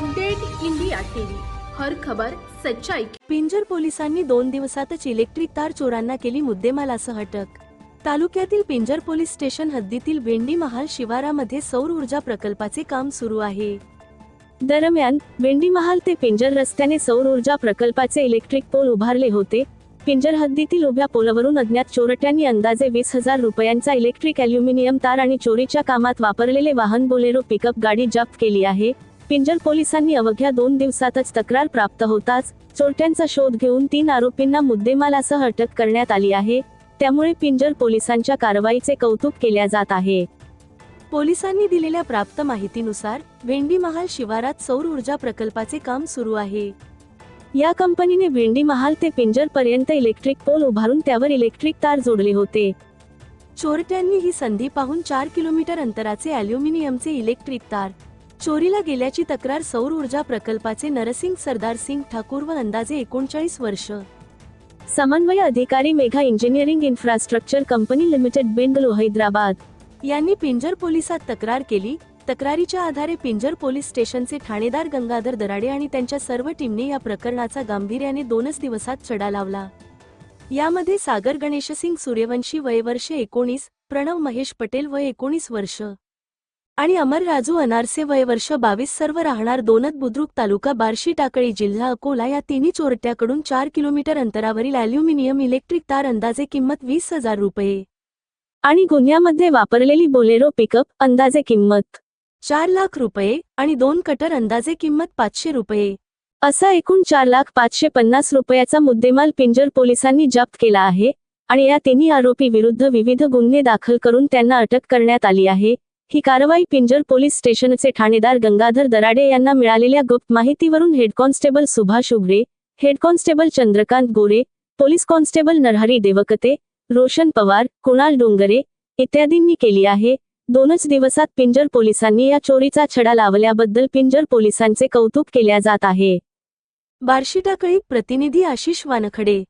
Update India TV. हर खबर सच्चाई पिंजर पोलिसांनी दोन दिवसातच इलेक्ट्रिक तार चोरांना केली मुद्देमालासह अटक तालुक्यातील पिंजर पोलीस स्टेशन हद्दीतील भेंडी महाल शिवारामध्ये सौर ऊर्जा प्रकल्पाचे काम सुरू आहे. दरम्यान भेंडी महाल ते पिंजर रस्त्याने सौर ऊर्जा प्रकल्पाचे इलेक्ट्रिक पोल उभारले होते. पिंजर हद्दीतील उभ्या पोलवरून अज्ञात चोरट्यांनी अंदाजे वीस हजार रुपयांचा इलेक्ट्रिक अल्युमिनियम तार आणि चोरीच्या कामात वापरलेले वाहन बोलेरो पिकअप गाडी जप्त केली आहे. पिंजर पोलिसांनी अवघ्या दोन दिवसातच तक्रार प्राप्त होताच चोरट्यांचा शोध घेऊन तीन आरोपींना मुद्देमालासह अटक करण्यात आली आहे. त्यामुळे पिंजर पोलिसांच्या कारवाईचे कौतुक केल्या जात आहे. पोलिसांनी दिलेल्या प्राप्त माहितीनुसार भेंडी महाल शिवारात सौर ऊर्जा प्रकल्पाचे काम सुरू आहे. या कंपनीने भेंडी महाल ते पिंजर पर्यंत इलेक्ट्रिक पोल उभारून त्यावर इलेक्ट्रिक तार जोडले होते. चोरट्यांनी ही संधी पाहून चार किलोमीटर अंतराचे अल्युमिनियमचे इलेक्ट्रिक तार चोरीला गेल्याची तक्रार सौर ऊर्जा प्रकल्पाचे नरसिंग सरदार सिंग ठाकूर व अंदाजे एकोणचाळीस वर्ष. समन्वय अधिकारी Megha engineering infrastructure company limited bungalow Hyderabad. यांनी पिंजर पोलिसात तक्रार केली. तक्रारीच्या आधारे पिंजर पोलीस स्टेशनचे ठाणेदार गंगाधर दराडे आणि त्यांच्या सर्व टीमने या प्रकरणाचा गांभीर्याने दोनच दिवसात चढा लावला. यामध्ये सागर गणेशसिंग सूर्यवंशी वय वर्ष एकोणीस प्रणव महेश पटेल वय एकोणीस वर्ष. आणि अमर राजू अनारसे वय वर्ष बावीस सर्व राहणार दोनत बुद्रुक तालुका बार्शी टाकळी जिल्हा अकोला या तिन्ही चोरट्याकडून चार किलोमीटर अंतरावरील अल्युमिनियम इलेक्ट्रिक तार अंदाजे किंमत वीस हजार रुपये. आणि गुन्ह्यामध्ये वापरलेली बोलेरो पिकअप अंदाजे किंमत चार लाख रुपये आणि दोन कटर अंदाजे किंमत पाचशे रुपये. असा एकूण चार लाख पाचशे पन्नास रुपयाचा मुद्देमाल पिंजर पोलिसांनी जप्त केला आहे आणि या तिन्ही आरोपी विरुद्ध विविध गुन्हे दाखल करून त्यांना अटक करण्यात आली आहे. ही कारवाई पिंजर पोलीस स्टेशनचे ठाणेदार गंगाधर दराडे यांना मिळालेल्या गुप्त माहितीवरून head constable Subhash Ughade head constable Chandrakant Gore police constable Narhari Devkate Roshan Pawar Kunal Dongre इत्यादींनी केली आहे. दोनच दिवसात पिंजर पोलिसांनी या चोरीचा छडा लावल्याबद्दल पिंजर पोलिसांचे कौतुक केल्या जात आहे. बार्शी टाकळी प्रतिनिधी आशिष वानखडे.